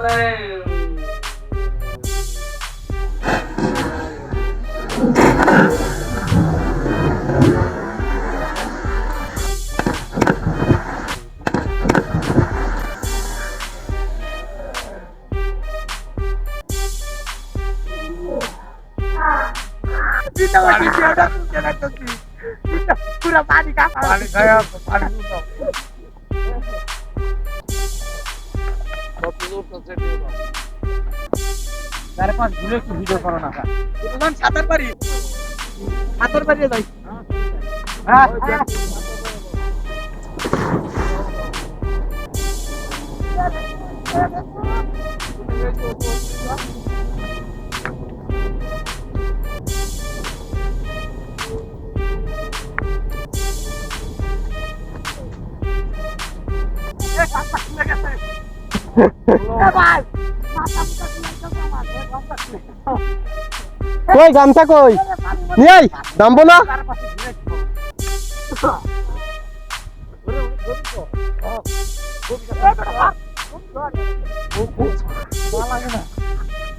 Kita lagi ada tuh, jangan tuh. Kita kurang panik apa? Saya, panik. চার পাঁচ ঘুরে একটু ভিডিও করো না সাঁতার পারি সাঁতার পারিয়ে যাই হ্যাঁ। হ্যাঁ। কই, গামছা কই? না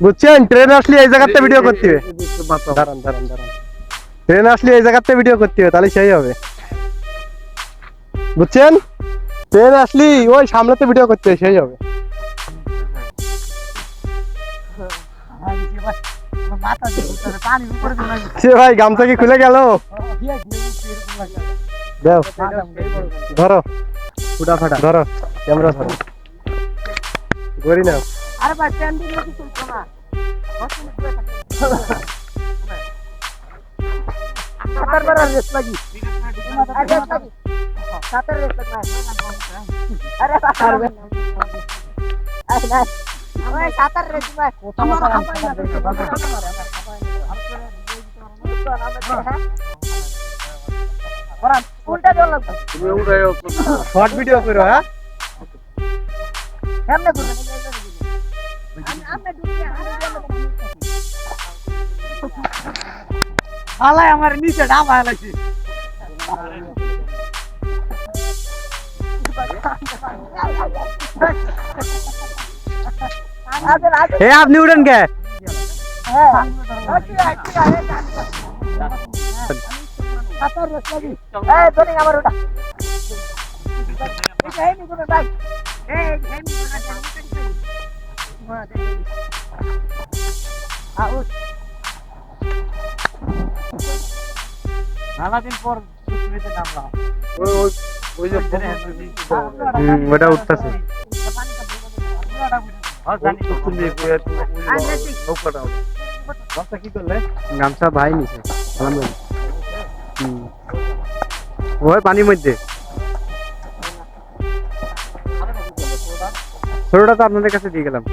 বুঝছেন? ট্রেন আসলে এই জায়গাতে ভিডিও করতে হবে। ট্রেন আসলে এই জায়গাতে ভিডিও করতে হবে, তাহলে সেই হবে। বুঝছেন? ট্রেন আসলি ওই সামলাতে ভিডিও করতে হবে, সেই হবে। সে ভাই গামছা কি খুলে গেল? দাও। ধরো। ফুটা ফাটা। ধরো। ক্যামেরা ধরো। গড়ি নাও। আরে ভাই স্ট্যান্ডিং নাকি চলছো না? সাঁতার বেড়ার রেস লাগি আর রেস লাগি। সাঁতার রেস লাগি। আরে সাঁতার আরে না শর্ট ভিডিও করো হ্যাঁ? এমনে আলাই আমার নিচে ডাবা লাগছে। এ আপনি উঠেন কে আমার ওটা এটা এই নিগুলো ভাই এই এই নিগুলো মেলাদিন পর সুস্মিতে নামলাম ওই ওই ওই যে হুম ওটা উঠতেছে তুমি কইয়া তুমি ওই যে নৌকাটা ওঠে। গামছা কি করলে? গামছা ভাই নিছে। ওই পানির মধ্যে। ছোটটা তো আপনাদের কাছে দিয়ে গেলাম।